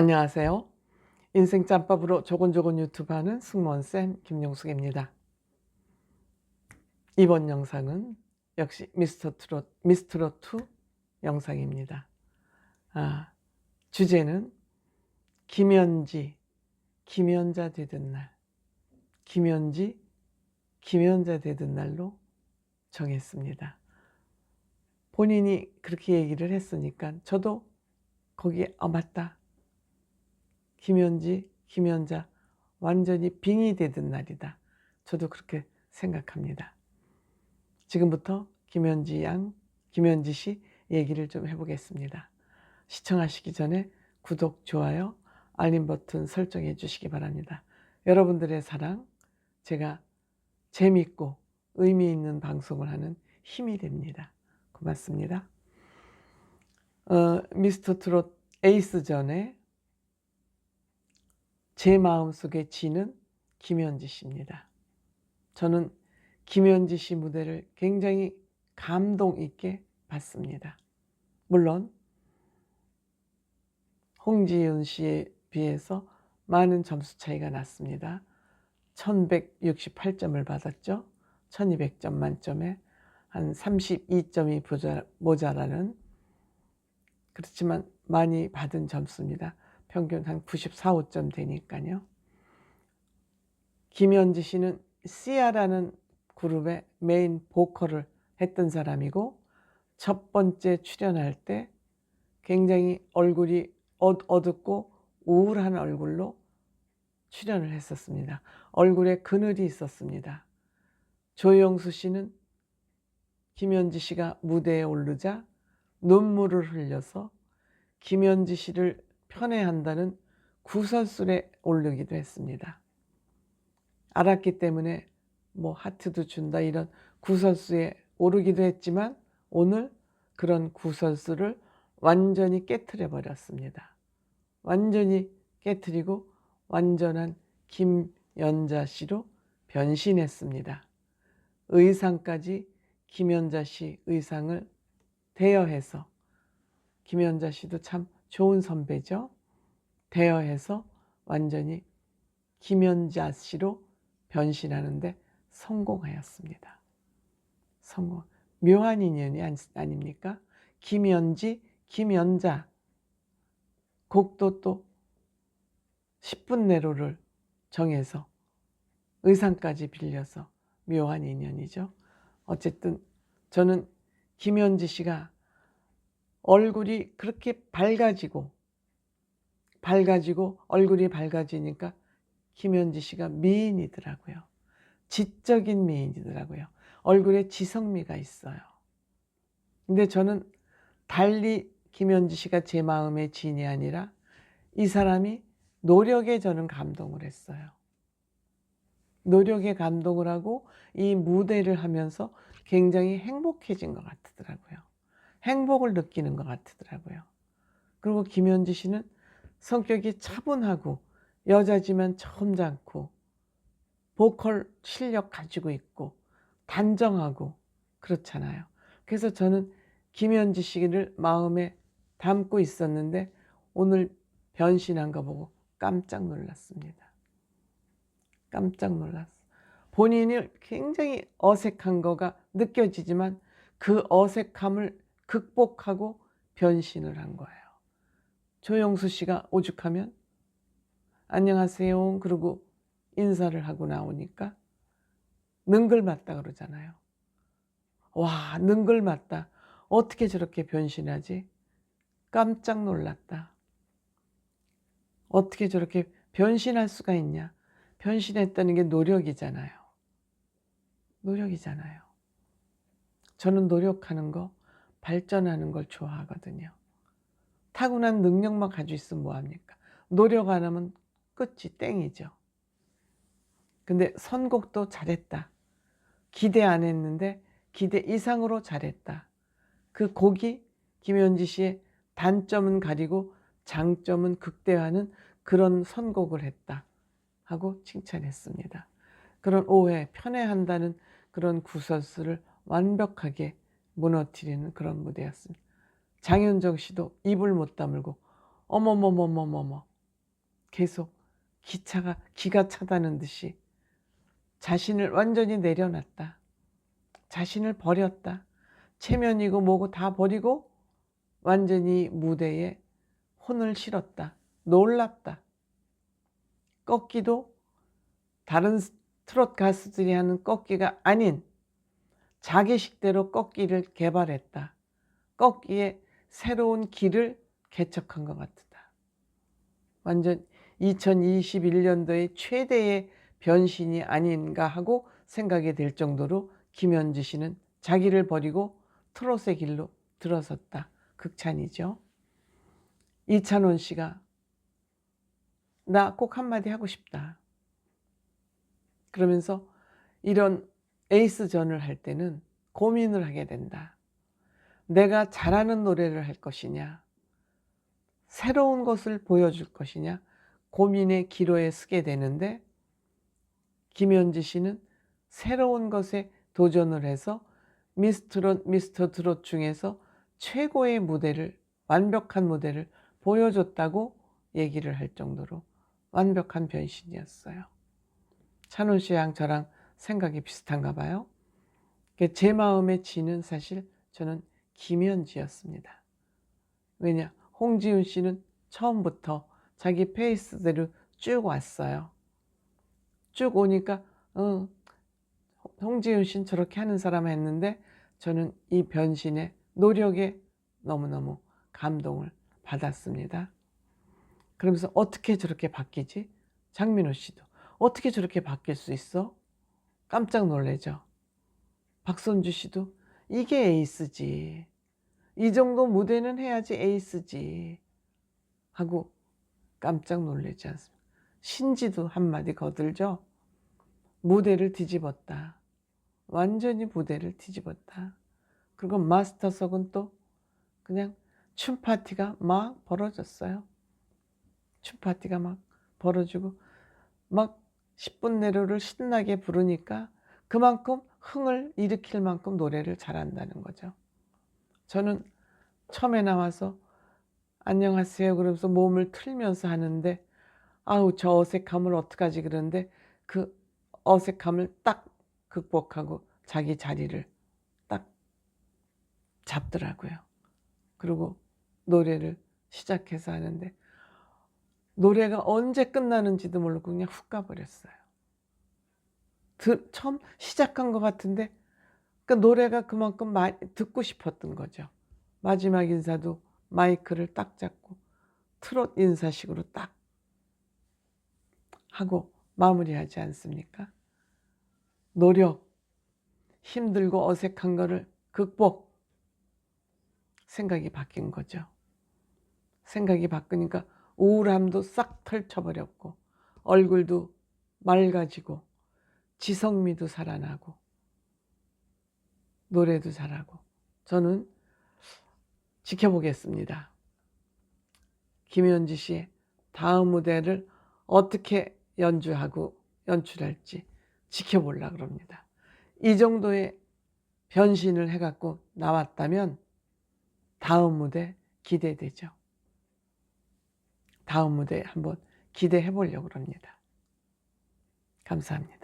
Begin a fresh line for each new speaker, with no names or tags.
안녕하세요. 인생 짬밥으로 조곤조곤 유튜브 하는 승무원쌤 김용숙입니다. 이번 영상은 역시 미스터 트롯, 미스트롯 2 영상입니다. 아, 주제는 김연지, 김연자 되던 날. 김연지, 김연자 되던 날로 정했습니다. 본인이 그렇게 얘기를 했으니까 저도 거기에 아 맞다. 김연지, 김연자 완전히 빙이 되던 날이다. 저도 그렇게 생각합니다. 지금부터 김연지 양, 김연지 씨 얘기를 좀 해보겠습니다. 시청하시기 전에 구독, 좋아요, 알림 버튼 설정해 주시기 바랍니다. 여러분들의 사랑, 제가 재밌고 의미 있는 방송을 하는 힘이 됩니다. 고맙습니다. 어, 미스터 트롯 에이스 전에 제 마음속에 지는 김현지 씨입니다. 저는 김현지 씨 무대를 굉장히 감동 있게 봤습니다. 물론 홍지윤 씨에 비해서 많은 점수 차이가 났습니다. 1168점을 받았죠. 1200점 만점에 한 32점이 모자라는 그렇지만 많이 받은 점수입니다. 평균 한 94, 5점 되니까요. 김현지 씨는 시아라는 그룹의 메인 보컬을 했던 사람이고 첫 번째 출연할 때 굉장히 얼굴이 어둡고 우울한 얼굴로 출연을 했었습니다. 얼굴에 그늘이 있었습니다. 조영수 씨는 김현지 씨가 무대에 오르자 눈물을 흘려서 김현지 씨를 편애한다는 구설술에 오르기도 했습니다. 알았기 때문에 뭐 하트도 준다 이런 구설수에 오르기도 했지만 오늘 그런 구설수를 완전히 깨뜨려 버렸습니다. 완전히 깨뜨리고 완전한 김연자 씨로 변신했습니다. 의상까지 김연자 씨 의상을 대여해서 김연자 씨도 참 좋은 선배죠. 대여해서 완전히 김연자 씨로 변신하는데 성공하였습니다. 성공. 묘한 인연이 아닙니까? 김연지, 김연자. 곡도 또 10분 내로를 정해서 의상까지 빌려서 묘한 인연이죠. 어쨌든 저는 김연지 씨가 얼굴이 그렇게 밝아지고 밝아지고 얼굴이 밝아지니까 김현지 씨가 미인이더라고요. 지적인 미인이더라고요. 얼굴에 지성미가 있어요. 근데 저는 달리 김현지 씨가 제 마음의 진이 아니라 이 사람이 노력에 저는 감동을 했어요. 노력에 감동을 하고 이 무대를 하면서 굉장히 행복해진 것 같더라고요. 행복을 느끼는 것 같더라고요. 그리고 김현지 씨는 성격이 차분하고 여자지만 점잖고 보컬 실력 가지고 있고 단정하고 그렇잖아요. 그래서 저는 김현지 씨를 마음에 담고 있었는데 오늘 변신한 거 보고 깜짝 놀랐습니다. 깜짝 놀랐어. 본인이 굉장히 어색한 거가 느껴지지만 그 어색함을 극복하고 변신을 한 거예요. 조영수 씨가 오죽하면 안녕하세요 그러고 인사를 하고 나오니까 능글맞다 그러잖아요. 와 능글맞다. 어떻게 저렇게 변신하지? 깜짝 놀랐다. 어떻게 저렇게 변신할 수가 있냐? 변신했다는 게 노력이잖아요. 노력이잖아요. 저는 노력하는 거, 발전하는 걸 좋아하거든요. 타고난 능력만 가지고 있으면 뭐합니까? 노력 안 하면 끝이 땡이죠. 근데 선곡도 잘했다. 기대 안 했는데 기대 이상으로 잘했다. 그 곡이 김현지 씨의 단점은 가리고 장점은 극대화하는 그런 선곡을 했다. 하고 칭찬했습니다. 그런 오해, 편애한다는 그런 구설수를 완벽하게 무너뜨리는 그런 무대였습니다. 장현정 씨도 입을 못 다물고 어머머머머머머 계속 기차가 기가 차다는 듯이 자신을 완전히 내려놨다. 자신을 버렸다. 체면이고 뭐고 다 버리고 완전히 무대에 혼을 실었다. 놀랍다. 꺾기도 다른 트롯 가수들이 하는 꺾기가 아닌 자기식대로 꺾기를 개발했다. 꺾기에 새로운 길을 개척한 것 같다. 완전 2021년도의 최대의 변신이 아닌가 하고 생각이 될 정도로 김현지 씨는 자기를 버리고 트롯의 길로 들어섰다. 극찬이죠. 이찬원 씨가 나 꼭 한마디 하고 싶다. 그러면서 이런 에이스전을 할 때는 고민을 하게 된다. 내가 잘하는 노래를 할 것이냐, 새로운 것을 보여줄 것이냐, 고민의 기로에 서게 되는데, 김현지 씨는 새로운 것에 도전을 해서 미스트롯, 미스터 트롯 중에서 최고의 무대를, 완벽한 무대를 보여줬다고 얘기를 할 정도로 완벽한 변신이었어요. 찬원 씨랑 저랑 생각이 비슷한가 봐요. 제 마음의 지는 사실 저는 김현지였습니다. 왜냐, 홍지윤 씨는 처음부터 자기 페이스대로 쭉 왔어요. 쭉 오니까, 어, 홍지윤 씨는 저렇게 하는 사람 했는데 저는 이 변신의 노력에 너무너무 감동을 받았습니다. 그러면서 어떻게 저렇게 바뀌지? 장민호 씨도 어떻게 저렇게 바뀔 수 있어? 깜짝 놀래죠. 박선주 씨도 이게 에이스지. 이 정도 무대는 해야지 에이스지. 하고 깜짝 놀라지 않습니까? 신지도 한마디 거들죠. 무대를 뒤집었다. 완전히 무대를 뒤집었다. 그리고 마스터석은 또 그냥 춤 파티가 막 벌어졌어요. 춤 파티가 막 벌어지고 막 10분 내로를 신나게 부르니까 그만큼 흥을 일으킬 만큼 노래를 잘한다는 거죠. 저는 처음에 나와서 안녕하세요 그러면서 몸을 틀면서 하는데 아우 저 어색함을 어떡하지 그러는데 그 어색함을 딱 극복하고 자기 자리를 딱 잡더라고요. 그리고 노래를 시작해서 하는데 노래가 언제 끝나는지도 모르고 그냥 훅 가버렸어요. 드, 처음 시작한 것 같은데 그 노래가 그만큼 많이 듣고 싶었던 거죠. 마지막 인사도 마이크를 딱 잡고 트롯 인사식으로 딱 하고 마무리하지 않습니까? 노력, 힘들고 어색한 거를 극복, 생각이 바뀐 거죠. 생각이 바뀌니까 우울함도 싹 털쳐버렸고 얼굴도 맑아지고 지성미도 살아나고 노래도 잘하고 저는 지켜보겠습니다. 김현지 씨의 다음 무대를 어떻게 연주하고 연출할지 지켜보려 그럽니다. 이 정도의 변신을 해갖고 나왔다면 다음 무대 기대되죠. 다음 무대 한번 기대해 보려고 합니다. 감사합니다.